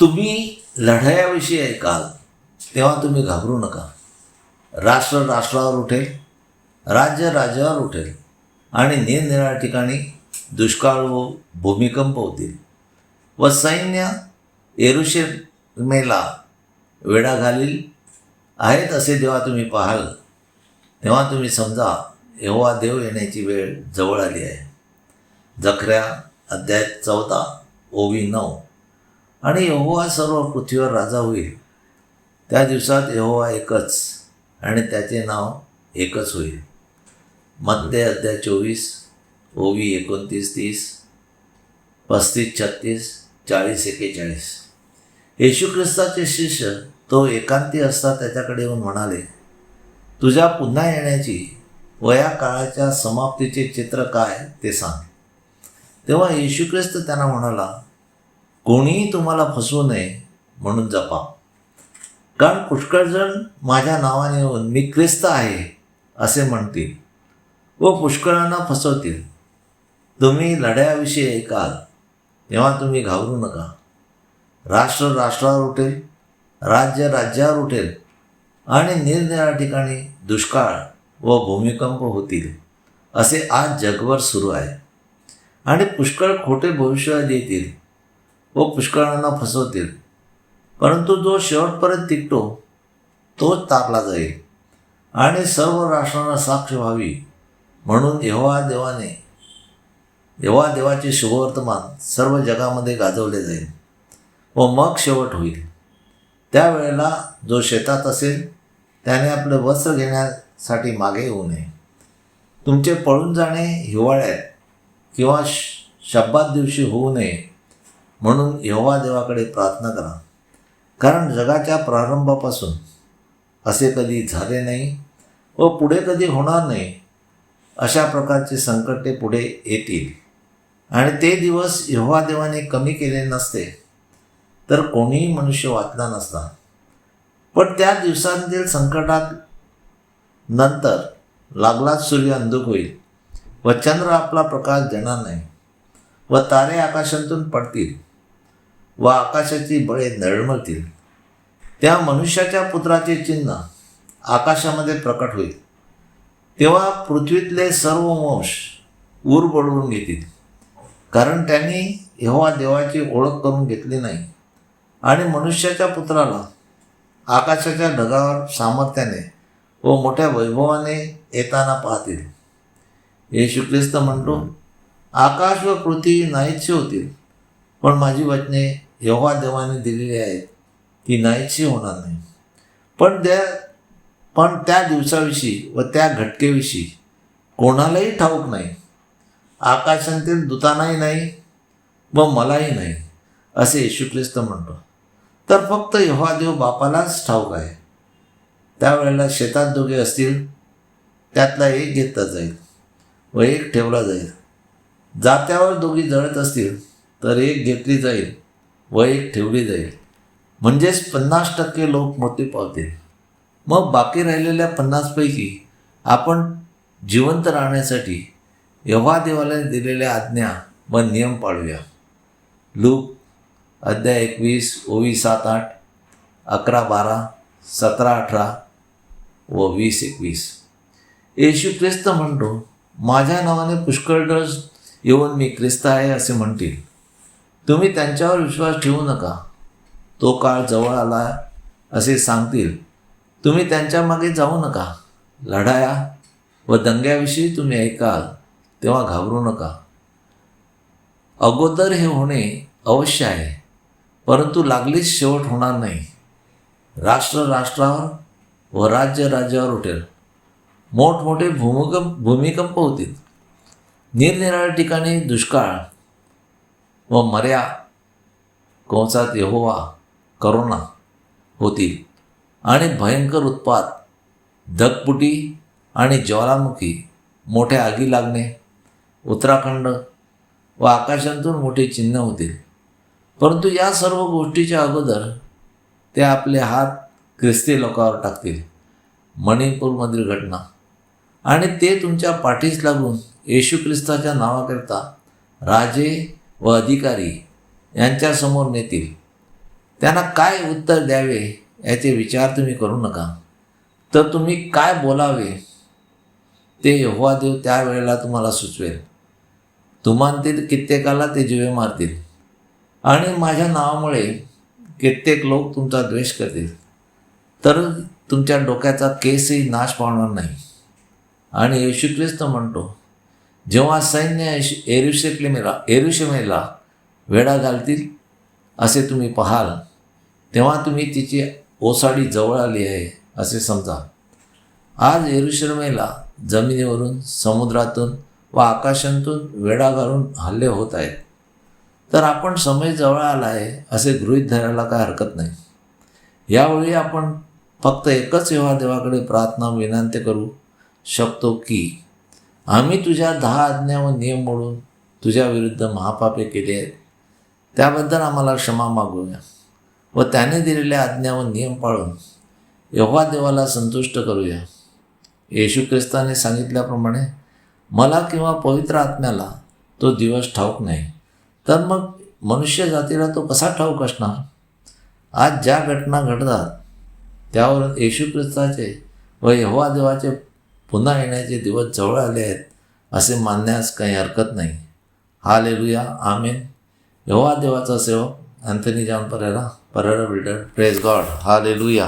तुम्ही लढायाविषयी ऐकाल तेव्हा तुम्ही घाबरू नका. राष्ट्र राष्ट्रावर उठेल राज्य राज्यावर उठेल आणि निरनिराळ्या ठिकाणी दुष्काळ व भूमिकंप होतील व सैन्य एरुशेमेला वेढा घालील. आहेत असे जेव्हा तुम्ही पाहाल तेव्हा तुम्ही समजा एव्हा देव येण्याची वेळ जवळ आली आहे. जखऱ्या अध्याय चौदा ओवी नऊ. आणि यहोवा सर्व पृथ्वीवर राजा होईल. त्या दिवसात यहोवा एकच आणि त्याचे नाव एकच होईल. मध्य अध्याय चोवीस ओवी एकोणतीस तीस पस्तीस छत्तीस चाळीस एकेचाळीस. येशू ख्रिस्ताचे शिष्य तो एकांती असता त्याच्याकडे येऊन म्हणाले तुझ्या पुन्हा येण्याची वया काळाच्या समाप्तीचे चित्र काय ते सांग. तेव्हा येशू ख्रिस्त त्यांना म्हणाला कोणीही तुम्हाला फसवू नये म्हणून जपा. कारण पुष्कळजण माझ्या नावाने येऊन मी ख्रिस्त आहे असे म्हणतील व पुष्कळांना फसवतील. तुम्ही लढ्याविषयी ऐकाल तेव्हा तुम्ही घाबरू नका. राष्ट्र राष्ट्रावर उठेल राज्य राज्यावर उठेल आणि निरनिराळ्या ठिकाणी दुष्काळ व भूमिकंप होतील असे आज जगभर सुरू आहे. आणि पुष्कळ खोटे भविष्य येतील व पुष्कळांना फसवतील. परंतु जो शेवटपर्यंत टिकतो तोच तारला जाईल. आणि सर्व राष्ट्रांना साक्ष व्हावी म्हणून यहोवा देवाने यहोवा देवाचे शुभवर्तमान सर्व जगामध्ये गाजवले जाईल व मग शेवट होईल. त्यावेळेला जो शेतात असेल त्याने आपले वस्त्र घेण्यासाठी मागे येऊ नये. तुमचे पळून जाणे हिवाळ्यात किंवा श- दिवशी होऊ नये म्हणून यहोवा देवाकडे प्रार्थना करा. कारण जगाच्या प्रारंभापासून असे कधी झाले नाही व पुढे कधी होणार नाही अशा प्रकारचे संकटे पुढे येतील. आणि ते दिवस यहोवा देवाने कमी केले नसते तर कोणीही मनुष्य वाचला नसता. पण त्या दिवसांतील संकटात नंतर लागलाच सूर्य अंधुक होईल व चंद्र आपला प्रकाश देणार नाही व तारे आकाशातून पडतील. व आकाशाची बळे नळमळतील. त्या मनुष्याच्या पुत्राचे चिन्ह आकाशामध्ये प्रकट होईल. तेव्हा पृथ्वीतले सर्व वंश ऊर बडवून घेतील. कारण त्यांनी यहोवा देवाची ओळख करून घेतली नाही. आणि मनुष्याच्या पुत्राला आकाशाच्या ढगावर सामर्थ्याने व मोठ्या वैभवाने येताना पाहतील. येशू ख्रिस्त म्हणतो आकाश व पृथ्वी नाहीशी होतील पण माझी वचने योगा देवाने दिलेली आहेत ती नाहीशी होणार नाही. पण त्या पण त्या दिवसाविषयी व त्या घटकेविषयी कोणालाही ठाऊक नाही. आकाशातील दूतांनाही नाही व मलाही नाही असे येशू ख्रिस्त म्हणतो. तर फक्त यहोवा देव बापालाच ठाऊक आहे. त्यावेळेला शेतात दोघे असतील त्यातला एक घेतला जाईल व एक ठेवला जाईल. जात्यावर दोघी जळत असतील तर एक घेतली जाईल वय ठेवली जाईल. म्हणजेच पन्नास टक्के लोक मृत्यू पावतील. मग बाकी राहिलेल्या पन्नासपैकी आपण जिवंत राहण्यासाठी यव्हा देवाला दिलेल्या आज्ञा व नियम पाळूया. लूक अध्याय एकवीस ओवी सात आठ अकरा बारा सतरा अठरा व वीस एकवीस. येशू ख्रिस्त म्हणतो माझ्या नावाने पुष्कळ डस येऊन मी ख्रिस्त आहे असे म्हणतील. तुम्ही त्यांच्यावर विश्वास ठेवू नका. तो काळ जवळ आला असे सांगतील. तुम्ही त्यांच्या मागे जाऊ नका. लढाया व दंग्याविषयी तुम्ही ऐकाल तेव्हा घाबरू नका. अगोदर हे होणे अवश्य आहे परंतु लागलीच शेवट होणार नाही. राष्ट्र राष्ट्रावर व राज्य राज्यावर उठेल. मोठमोठे भूमिकंप भूमिकंप होतील. निरनिराळ्या ठिकाणी दुष्काळ व मर्या कंसात यहोवा करोना होतील आणि भयंकर उत्पात धगपुटी आणि ज्वालामुखी मोठ्या आगी लागणे उत्तराखंड व आकाशांतून मोठे चिन्ह होतील परंतु या सर्व गोष्टीच्या अगोदर ते आपले हात ख्रिस्ती लोकांवर टाकतील. मणिपूरमधील घटना. आणि ते तुमच्या पाठीस लागून येशू ख्रिस्ताच्या नावाकरिता राजे व अधिकारी यांच्यासमोर नेतील. त्यांना काय उत्तर द्यावे याचे विचार तुम्ही करू नका. तर तुम्ही काय बोलावे ते यहोवा देव त्यावेळेला तुम्हाला सुचवेल. तुम्हातील कित्येकाला ते जीवे मारतील. आणि माझ्या नावामुळे कित्येक लोक तुमचा द्वेष करतील. तर तुमच्या डोक्याचा केसही नाश पावणार नाही. आणि येशू ख्रिस्त म्हणतो जेव्हा सैन्य एरुशेक्लेमेला एरुशेमेला वेढा घालतील असे तुम्ही पाहाल तेव्हा तुम्ही तिची ओसाडी जवळ आली आहे असे समजा. आज एरुशलेमेला जमिनीवरून समुद्रातून व आकाशातून वेढा घालून हल्ले होत आहेत. तर आपण समय जवळ आला आहे असे गृहीत धरायला काय हरकत नाही. यावेळी आपण फक्त एकच व्यवहार देवाकडे प्रार्थना विनंती करू शकतो की आम्ही तुझ्या दहा आज्ञा व नियम मोडून तुझ्या विरुद्ध महापापे केले आहेत. त्याबद्दल आम्हाला क्षमा मागूया. व त्याने दिलेल्या आज्ञा व नियम पाळून यहोवा देवाला संतुष्ट करूया. येशू ख्रिस्ताने सांगितल्याप्रमाणे मला किंवा पवित्र आत्म्याला तो दिवस ठाऊक नाही. तर मग मनुष्य जातीला तो कसा ठाऊक असणार? आज ज्या घटना घडतात त्यावर येशू ख्रिस्ताचे व यहोवा देवाचे पुन्हा येण्याचे दिवस जवळ आले आहेत असे मानण्यास काही हरकत नाही. हा लेलुया आमेन. यहोवा देवाचा सेवक Anthony John Pereira Pereira builder praise God hallelujah